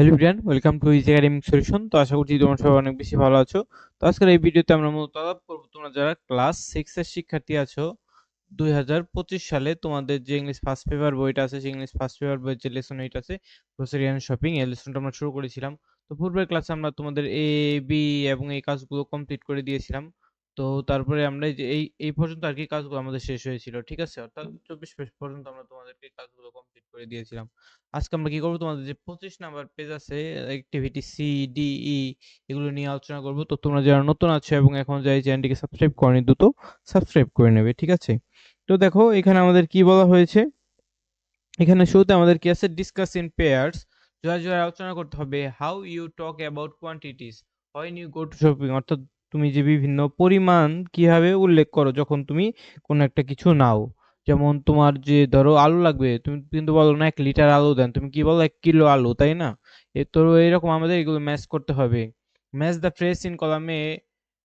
Hello Brian welcome to easy academic solution তো আশা করছি তোমরা সবাই অনেক বেশি ভালো আছো। তো আজকের এই ভিডিওতে আমরা মূলত আলাপ করব। তোমরা যারা ক্লাস সিক্স এর শিক্ষার্থী আছো, দুই হাজার পঁচিশ সালে তোমাদের যে ইংলিশ ফার্স্ট পেপার বইটা আছে, সেই ইংলিশ ফার্স্ট পেপার বইয়ের যে লেসন এইট আছে গ্রোসারি শপিং এই লেসনটা আমরা শুরু করেছিলাম। তো পূর্বের ক্লাসে আমরা তোমাদের এ বি এবং এই কাজগুলো কমপ্লিট করে দিয়েছিলাম। তো তারপরে আমরা এই যে এই এই পর্যন্ত আর কি কাজগুলো আমাদের শেষ হয়েছিল ঠিক আছে? অর্থাৎ চব্বিশ পেজ পর্যন্ত আমরা তোমাদেরকে কাজগুলো কমপ্লিট করে দিয়েছিলাম। আজকে আমরা কি করব? তোমাদের যে পঁচিশ নাম্বার পেজ আছে অ্যাক্টিভিটি সি ডি ই এগুলো নিয়ে আলোচনা করব। তো তোমরা যারা নতুন আছো এবং এখন যাই চ্যানেলটিকে সাবস্ক্রাইব করনি দ্রুত সাবস্ক্রাইব করে নেবে ঠিক আছে? তো দেখো এখানে আমাদের কি বলা হয়েছে? এখানে শুরুতে আমাদের কি আছে ডিসকাস ইন পেয়ার্স জয় জয় আলোচনা করতে হবে how you talk about quantities when you go to shopping অর্থাৎ তুমি যে বিভিন্ন পরিমাণ কীভাবে উল্লেখ করো, যখন তুমি কোনো একটা কিছু নাও, যেমন তোমার যে ধরো আলু লাগবে, তুমি কিন্তু বলো না এক লিটার আলু দেন, তুমি কি বলো এক কিলো আলু, তাই না? এ তো এরকম আমাদের এগুলো ম্যাচ করতে হবে। Match the fresh in column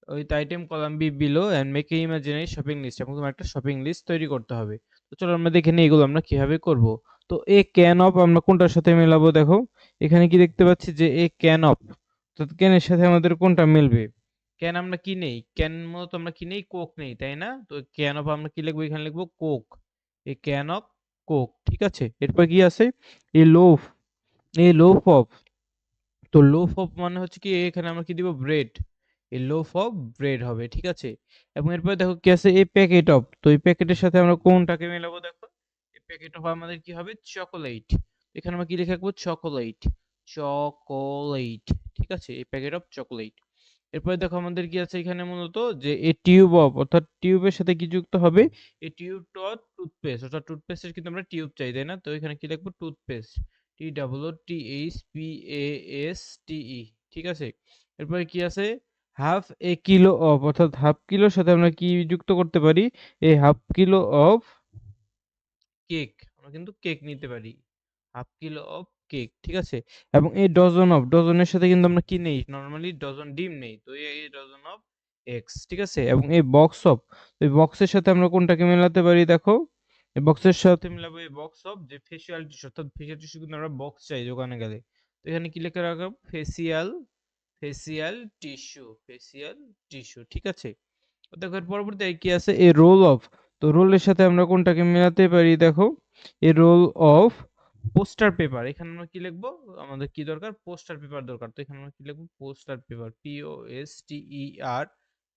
with item column B below and make a imaginary shopping list এবং তোমার একটা শপিং লিস্ট তৈরি করতে হবে। তো চলো আমরা দেখে নিই এগুলো আমরা কীভাবে করব। তো এ ক্যান অফ আমরা কোনটার সাথে মেলাবো দেখো, এখানে কি দেখতে পাচ্ছি যে এ ক্যান অফ তো ক্যানের সাথে আমাদের কোনটা মিলবে? ক্যান আমরা কি নেই? ক্যান মূলত আমরা কি নেই? কোক নেই, তাই না? তো ক্যান অফ আমরা কি লিখব? এখানে লিখব coke. A can of coke, ঠিক আছে? এরপর কি আছে? A loaf a loaf of. তো লোফ অফ মানে হচ্ছে কি, এখানে আমরা কি দিব? Bread. A loaf of bread হবে, ঠিক আছে? এবং এরপর দেখো কি আছে? A packet of. তো এই প্যাকেটের সাথে আমরা কোনটাকে মেলাবো দেখো? এই প্যাকেট অফ আমাদের কি হবে? চকোলেট। এখানে আমরা কি লিখে রাখব? চকোলেট। চকোলেট, ঠিক আছে? এই প্যাকেট অফ চকোলেট। এরপরে দেখো আমাদের কি আছে এখানে মূলত যে এ টিউব অফ, অর্থাৎ টিউবের সাথে কি যুক্ত হবে? এ টিউব টিউবটা টুথপেস্ট, অর্থাৎ টুথপেস্টের কিন্তু আমরা টিউব চাই, তাই না? তো এখানে কি লিখব? Toothpaste T double T H P A S T E ঠিক আছে? এরপরে কি আছে? হাফ এ কিলো অফ, অর্থাৎ হাফ কিলোর সাথে আমরা কি যুক্ত করতে পারি? এই হাফ কিলো অফ কেক, আমরা কিন্তু কেক নিতে পারি। হাফ কিলো অফ কেক ঠিক আছে? এবং এই ডজন অফ ডজনের সাথে কিন্তু আমরা কি নেই? নর্মালি ডজন ডিম নেই। তো এই ডজন অফ এক্স ঠিক আছে? এবং এই বক্স অফ এই বক্সের সাথে আমরা কোনটাকে মেলাতে পারি দেখো? এই বক্সের সাথে মিলাবো এই বক্স অফ যে ফেসিয়াল টিস্যু অর্থাৎ ফেসিয়াল টিস্যু কিন্তু আমরা বক্স চাই দোকানে গেলে। তো এখানে কি লেখা রাখলাম? Facial facial tissue facial tissue ঠিক আছে? দেখো, এর পরবর্তী কি আছে? এই রোল অফ তো রোলের সাথে আমরা কোনটাকে মেলাতে পারি দেখো? এই রোল অফ পোস্টার পেপার, এখানে আমরা কি লিখব? আমাদের কি দরকার? পোস্টার পেপার দরকার। তো এখানে আমরা কি লিখব? Poster paper P O S T E R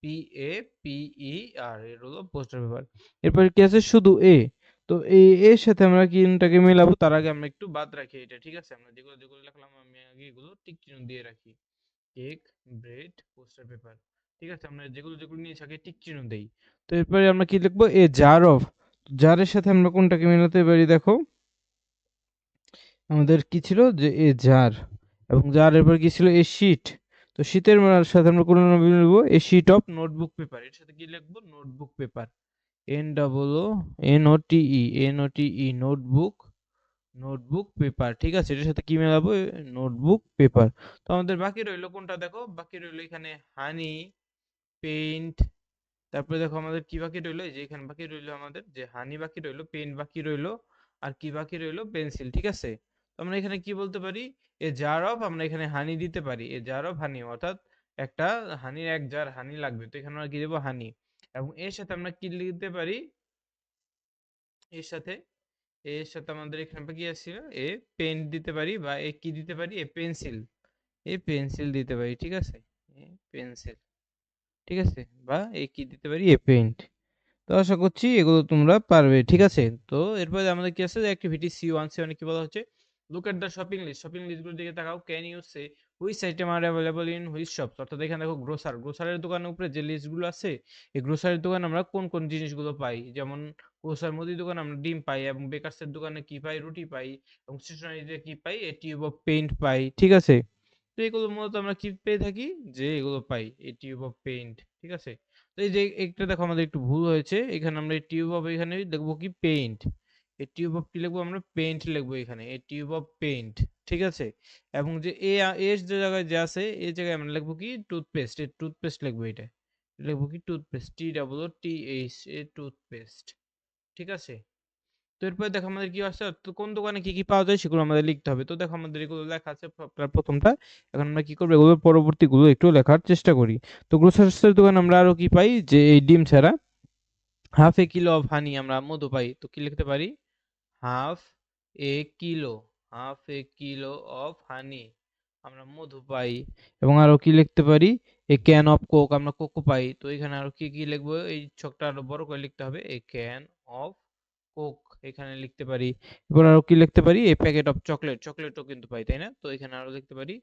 P A P E R এর হলো পোস্টার পেপার। এরপর কি আছে? শুধু এ তো এই এর সাথে আমরা কোনটাকে মেলাবো? তার আগে আমরা একটু বাদ রাখি এটা, ঠিক আছে? আমরা যেগুলো যেগুলো লিখলাম, আমি আগে এগুলো টিক চিহ্ন দিয়ে রাখি। কেক, ব্রেড, পোস্টার পেপার, ঠিক আছে? আমরা যেগুলো যেগুলো নিয়ে থাকি টিক চিহ্ন দেই। তো এরপরে আমরা কি লিখব? এ জার অফ জারের সাথে আমরা কোনটাকে মেলাতে পারি? দেখো। আমাদের কি ছিল? যে এ জার এবং জার এরপর কি ছিল? এ শিট তো শীতের সাথে আমরা কোন লিখব, a sheet of notebook paper এর সাথে কি লিখব? Notebook paper N double O N O T E N O T E notebook notebook paper ঠিক আছে? এটার সাথে কি মেলাবো? নোটবুক পেপার তো আমাদের বাকি রইল কোনটা দেখো? বাকি রইল এখানে হানি পেইন্ট তারপরে দেখো আমাদের কি বাকি রইল? যে এখানে বাকি রইল আমাদের। যে হানি বাকি রইল পেইন্ট বাকি রইল, আর কি বাকি রইল? পেন্সিল ঠিক আছে? আমরা এখানে কি বলতে পারি? এ জার অফ আমরা এখানে হানি দিতে পারি। এ জার অফ হানি অর্থাৎ একটা হানির এক জার হানি লাগবে। তো এখানে আমরা কি দেবো? হানি এবং এর সাথে আমরা কি লিখতে পারি? এর সাথে এর সাথে আমাদের এখানে কি আছে এ পেন দিতে পারি বা এ কি দিতে পারি? এ পেন্সিল এ পেন্সিল দিতে পারি, ঠিক আছে? এ পেন্সিল ঠিক আছে? বা এ কি দিতে পারি? এ পেন্ট তো আশা করছি এগুলো তোমরা পারবে, ঠিক আছে? তো এরপরে আমাদের কি আছে? অ্যাক্টিভিটি সি ওয়ান সি ওয়ানে কি বলা হচ্ছে? Look at the shopping list shopping লিস্টগুলোর দিকে তাকাও। Can you say which item are available in which shops অর্থাৎ এখানে দেখো গ্রোসার গ্রোসারের দোকানের উপরে যে লিস্টগুলো আছে, এই গ্রোসারির দোকানে আমরা কোন কোন জিনিসগুলো পাই? যেমন গ্রোসার মুদির দোকানে আমরা ডিম পাই এবং বেকার্সের দোকানে কি পাই? রুটি পাই এবং স্টেশনারিতে কি পাই? এ টিউব অফ পেইন্ট পাই। ঠিক আছে? তো এগুলো মূলত আমরা কি পেয়ে থাকি? যে এগুলো পাই। এই টিউব অফ পেইন্ট ঠিক আছে? তো এই যে একটা দেখো আমাদের একটু ভুল হয়েছে। এখানে আমরা টিউব অফ এখানে দেখব কি? পেইন্ট এই টিউব অফ কি লিখব আমরা? পেইন্ট লিখব এখানে। এই টিউব অফ পেইন্ট ঠিক আছে? এবং যে এ এস যে জায়গায় যে আছে এই জায়গায় আমরা লিখব কি? টুথপেস্ট এই টুথপেস্ট লিখব এটা লিখব কি? Toothpaste T double T H A toothpaste ঠিক আছে? তো এরপরে দেখো আমাদের কি আছে? তো কোন দোকানে কি কি পাওয়া যায় সেগুলো আমাদের লিখতে হবে। তো দেখো আমাদের এগুলো লেখা আছে প্রথমটা। এখন আমরা কি করব? এগুলোর পরবর্তীগুলো একটু লেখার চেষ্টা করি। তো গ্রোসারিসের দোকানে আমরা আরও কি পাই? যে এই ডিম ছাড়া। Half a kilo of honey আমরা মধু পাই। তো কি লিখতে পারি? Half a kilo, half a kilo of honey. আমরা মধু পাই এবং আরও কি লিখতে পারি? এ ক্যান অফ কোক, আমরা কোকো পাই। তো এখানে আরও কি কি লিখব? এই ছকটা আরও বড় করে লিখতে হবে। এ ক্যান অফ কোক এখানে লিখতে পারি। এরপর আরও কি লিখতে পারি? এ প্যাকেট অফ চকলেট, চকলেটও কিন্তু পাই, তাই না? তো এখানে আরও লিখতে পারি।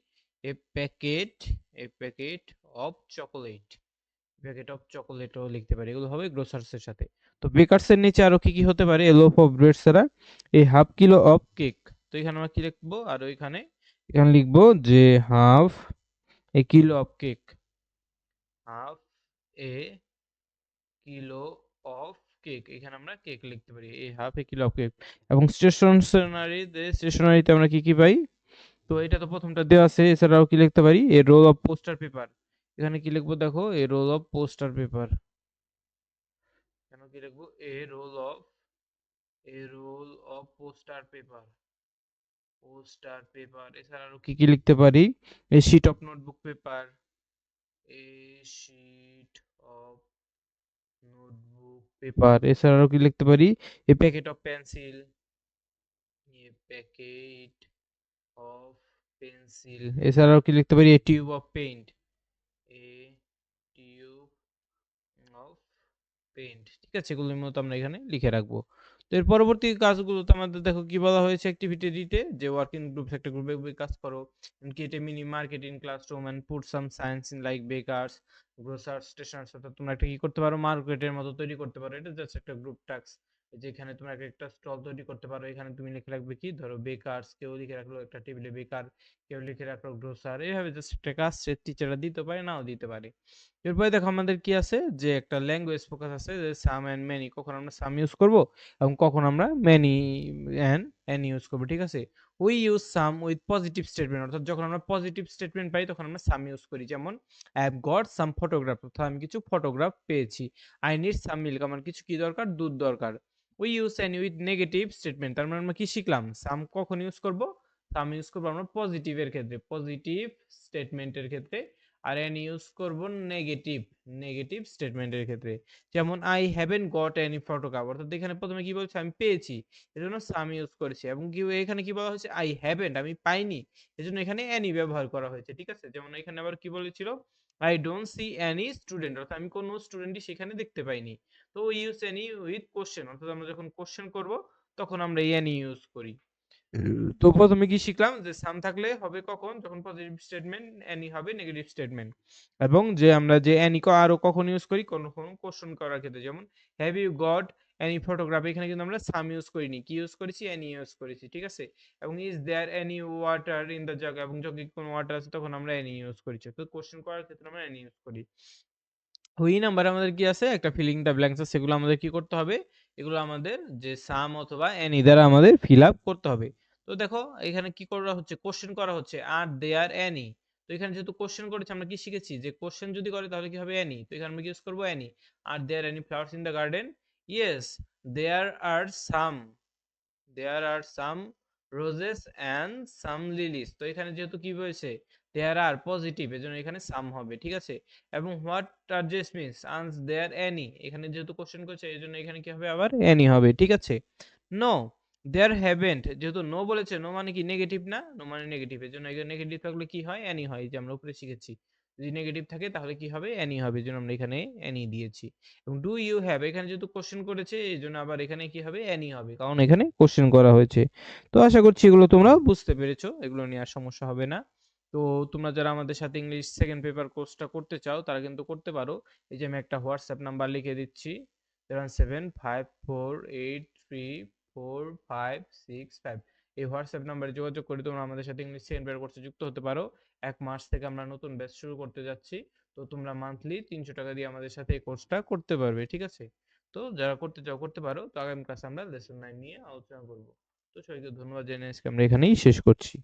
A packet a packet of chocolate. Packet of চকোলেটও লিখতে পারি। এগুলো হবে গ্রোসার্স এর সাথে। তো বেকারস এর নিচে আরও কি কি হতে পারে? লোফ অফ ব্রেড ছাড়া। এই হাফ কিলো অফ কেক তো এখানে আমরা কি লিখব? আর ওইখানে এখানে লিখব যে half a kilo of cake half a kilo of cake এখানে আমরা কেক লিখতে পারি। এই half a kilo of cake এবং স্টেশনারি স্টেশনারিতে আমরা কি কি পাই? তো এটা তো প্রথমটা দেওয়া আছে। এছাড়াও কি লিখতে পারি? A roll of poster paper এখানে কি লিখব দেখো? A roll of poster paper কেন কি লিখব? A roll of a roll of poster paper poster paper এছাড়া আরও কি কি লিখতে পারি? A sheet of notebook paper a sheet of notebook paper এছাড়া আরও কি লিখতে পারি? A packet of pencil a packet of pencil এছাড়াও কি লিখতে পারি? A tube of paint a tube of paint ঠিক আছে? এগুলোর মতো আমরা এখানে লিখে রাখব। তো এর পরবর্তী কাজগুলোতে আমাদের দেখো কি বলা হয়েছে অ্যাক্টিভিটি দিতে যে ওয়ার্কিং গ্রুপ একটা গ্রুপে কাজ করো। Create mini market in classroom and put some science in like bakers grocer stationers অর্থাৎ তোমরা একটা কি করতে পারো? মার্কেটের মতো তৈরি করতে পারো। এটা জাস্ট একটা গ্রুপ টাস্ক যেখানে তোমরা একটা- স্টল তৈরি করতে পারো। এখানে তুমি লিখে রাখবে কি? ধরো বেকার্স, কেউ লিখে রাখল একটা টেবিলে বেকার, কেউ লিখে রাখল গ্রোসার এইভাবে জাস্ট একটা কাজ টিচাররা দিতে পারে, নাও দিতে পারে। এরপরে দেখো আমাদের কি আছে? যে একটা ল্যাঙ্গুয়েজ ফোকাস আছে, যে সাম অ্যান্ড ম্যানি কখন আমরা সাম ইউজ করব এবং কখন আমরা ম্যানি অ্যান্ড এন ইউজ করব, ঠিক আছে? We use some with positive statement অর্থাৎ যখন আমরা পজিটিভ স্টেটমেন্ট পাই, তখন আমরা সাম ইউজ করি। যেমন I have got some photograph অর্থাৎ আমি কিছু ফটোগ্রাফ পেয়েছি। আই নিড সাম মিল্ক আমার কিছু কি দরকার? দুধ দরকার। We use any with negative statement তার মানে আমরা কি শিখলাম? সাম কখন ইউজ করব? সাম ইউজ করব আমরা পজিটিভের ক্ষেত্রে পজিটিভ স্টেটমেন্টের ক্ষেত্রে, আর এন ইউজ করব নেগেটিভ নেগেটিভ স্টেটমেন্টের ক্ষেত্রে। যেমন I haven't got any photograph অর্থাৎ এখানে প্রথমে কি বলছে? আমি পেয়েছি। এজন্য সাম ইউজ করেছি। এবং কি এখানে কি বলা হয়েছে? আই হ্যাভেন্ট আমি পাইনি। এজন্য এখানে এনি ব্যবহার করা হয়েছে, ঠিক আছে? যেমন এখানে আবার কি বলেছিল? I don't see any student অর্থাৎ আমি কোনো স্টুডেন্টই সেখানে দেখতে পাইনি। তো ইউজ এনি উইথ কোশ্চেন অর্থাৎ আমরা যখন কোশ্চেন করব তখন আমরা এনি ইউজ করি। তো প্রথমে কি শিখলাম? যে সাম থাকলে হবে কখন? যখন পজিটিভ স্টেটমেন্ট এনি হবে নেগেটিভ স্টেটমেন্ট এবং যে আমরা যে এনি আরও কখন ইউজ করি? কোন কোন কোশ্চেন করার ক্ষেত্রে। যেমন have you got any photograph এখানে কিন্তু আমরা সাম ইউজ করিনি। কি ইউজ করেছি? এনি ইউজ করেছি, ঠিক আছে? এবং is there any water in the jug এবং যদি কোনো ওয়াটার আছে, তখন আমরা এনি ইউজ করেছি তো কোশ্চেন করার ক্ষেত্রে আমরা এনি ইউজ করি। ওই নাম্বার আমাদের কি আছে? একটা ফিলিং দ্য ব্ল্যাঙ্কস আছে। সেগুলো আমাদের কি করতে হবে? এগুলো আমাদের যে সাম অথবা এনি দ্বারা আমাদের ফিল আপ করতে হবে। তো দেখো, এখানে কি করা হচ্ছে? কোশ্চেন করা হচ্ছে আর দেয়ার এনি তো এখানে যেহেতু কোশ্চেন করেছে, আমরা কি শিখেছি? যে কোশ্চেন যদি করে, তাহলে কি হবে? এনি তো এখানে আমরা কি ইউজ করব? Any are there any flowers in the garden yes there are some there are some roses and some lilies তো এখানে যেহেতু কি বলেছে? দেয়ার আর পজিটিভ এজন্য এখানে সাম হবে, ঠিক আছে? এবং what are জেসমিনস Anas there any এখানে যেহেতু কোশ্চেন করছে এই জন্য এখানে কি হবে? আবার এনি হবে, ঠিক আছে? নো দেয়ার হ্যাভেন্ট যেহেতু নো বলেছে নো মানে কি নেগেটিভ না? নো মানে নেগেটিভ এর জন্য এখানে নেগেটিভ থাকলে কি হয়? এনি হয় যে আমরা উপরে শিখেছি। যদি নেগেটিভ থাকে তাহলে কি হবে? অ্যানি হবে। জন্য আমরা এখানে অ্যানি দিয়েছি। এবং ডু ইউ হ্যাভ এখানে যেহেতু কোশ্চেন করেছে, এই জন্য আবার এখানে কি হবে? অ্যানি হবে। কারণ এখানে কোশ্চেন করা হয়েছে। তো আশা করছি এগুলো তোমরা বুঝতে পেরেছ। এগুলো নিয়ে আর সমস্যা হবে না। তো তোমরা যারা আমাদের সাথে ইংলিশ সেকেন্ড পেপার কোর্সটা করতে চাও, তারা কিন্তু করতে পারো। এই যে আমি একটা হোয়াটসঅ্যাপ নাম্বার লিখে দিচ্ছি। Seven five four eight three four five six five এই হোয়াটসঅ্যাপ নাম্বারে যোগাযোগ করে তোমরা আমাদের সাথে ইংলিশ সেকেন্ড পেয়ার কোর্সে যুক্ত হতে পারো। এক মাস থেকে আমরা নতুন ব্যাচ শুরু করতে যাচ্ছি। তো তোমরা মান্থলি তিনশো টাকা দিয়ে আমাদের সাথে এই কোর্সটা করতে পারবে, ঠিক আছে? তো যারা করতে চাও, করতে পারো। তো আগামী ক্লাসে আমরা লেসন নাইন নিয়ে আলোচনা করব। তো সবাইকে ধন্যবাদ জানিয়ে আজকে আমরা এখানেই শেষ করছি।